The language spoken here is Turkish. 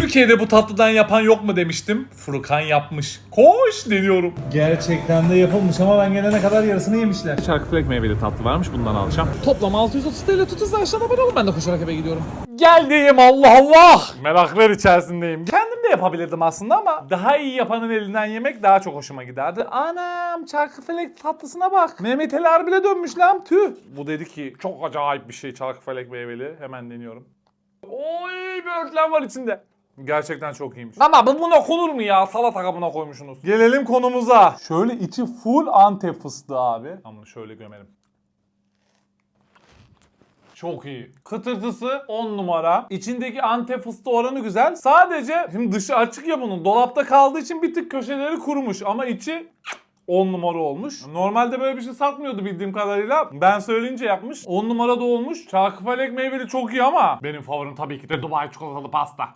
Türkiye'de bu tatlıdan yapan yok mu demiştim. Furkan yapmış. Koş deniyorum. Gerçekten de yapılmış ama ben gelene kadar yarısını yemişler. Çarkıfelek meyveli tatlı varmış bundan alacağım. Toplam 630 TL tut hızlı aşağıda abone olun ben de koşarak eve gidiyorum. Geldim Allah Allah. Meraklar içerisindeyim. Kendim de yapabilirdim aslında ama daha iyi yapanın elinden yemek daha çok hoşuma giderdi. Anam çarkıfelek tatlısına bak. Mehmet Ali Erbil'e dönmüş lan tüh. Bu dedi ki çok acayip bir şey çarkıfelek meyveli. Hemen deniyorum. Oy bir örtlen var içinde. Gerçekten çok iyiymiş. Ama bu buna konur mu ya? Salata kabına koymuşsunuz. Gelelim konumuza. Şöyle içi full antep fıstığı abi. Ama şöyle gömelim. Çok iyi. Kıtırtısı 10 numara. İçindeki antep fıstığı oranı güzel. Sadece şimdi dışı açık ya bunun. Dolapta kaldığı için bir tık köşeleri kurumuş ama içi 10 numara olmuş. Normalde böyle bir şey satmıyordu bildiğim kadarıyla. Ben söyleyince yapmış. 10 numara da olmuş. Çarkıfelek meyveli çok iyi ama benim favorim tabii ki de Dubai çikolatalı pasta.